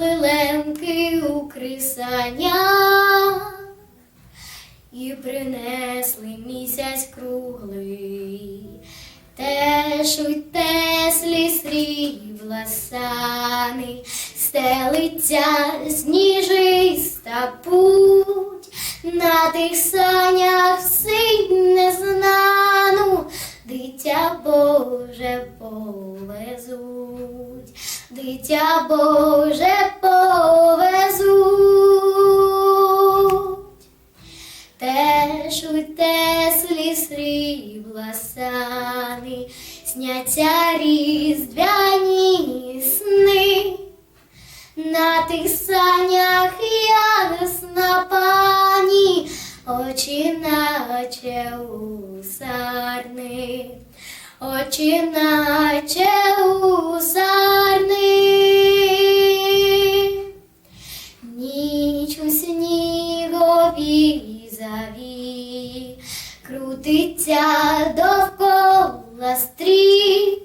Лемки у крисанях і принесли місяць круглий, теж у теслі срібла сани, стелиться сніжиста путь, на тих санях сить незнану, дитя Боже повезуть, дитя Боже. срібла сани, сняться різдвяні сни. На тих санях ясна пані, очі наче у сарни, очі наче у сарни. Ніч у сніговій заві, Крутиться довкола стріх,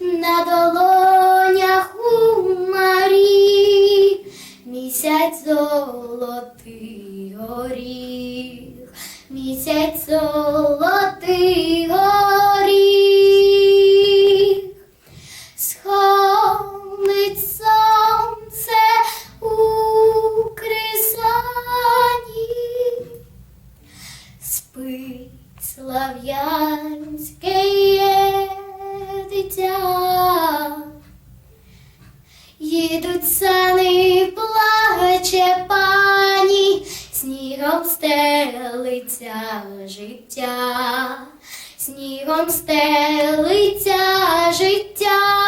на долонях у марі, місяць золотий горіх, місяць золотий горіх. Схонить сонце у крисані, спить слав'янське є дитя. Їдуть сани, плаче пані, снігом стелиться життя, снігом стелиться життя.